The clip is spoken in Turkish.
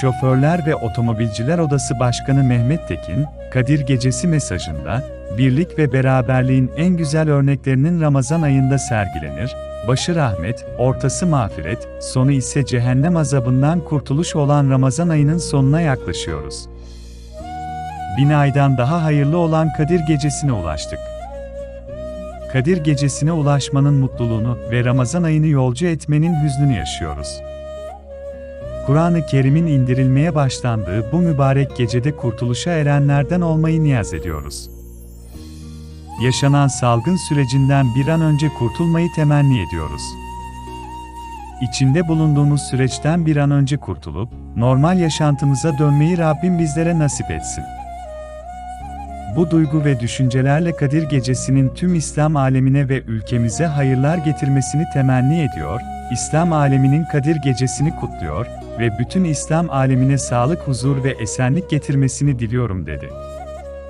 Şoförler ve Otomobilciler Odası Başkanı Mehmet Tekin, Kadir Gecesi mesajında, birlik ve beraberliğin en güzel örneklerinin Ramazan ayında sergilenir, başı rahmet, ortası mağfiret, sonu ise cehennem azabından kurtuluş olan Ramazan ayının sonuna yaklaşıyoruz. Bin aydan daha hayırlı olan Kadir Gecesi'ne ulaştık. Kadir Gecesi'ne ulaşmanın mutluluğunu ve Ramazan ayını yolcu etmenin hüznünü yaşıyoruz. Kur'an-ı Kerim'in indirilmeye başlandığı bu mübarek gecede kurtuluşa erenlerden olmayı niyaz ediyoruz. Yaşanan salgın sürecinden bir an önce kurtulmayı temenni ediyoruz. İçinde bulunduğumuz süreçten bir an önce kurtulup, normal yaşantımıza dönmeyi Rabbim bizlere nasip etsin. Bu duygu ve düşüncelerle Kadir Gecesi'nin tüm İslam alemine ve ülkemize hayırlar getirmesini temenni ediyor, İslam aleminin Kadir Gecesi'ni kutluyor ve bütün İslam alemine sağlık, huzur ve esenlik getirmesini diliyorum dedi.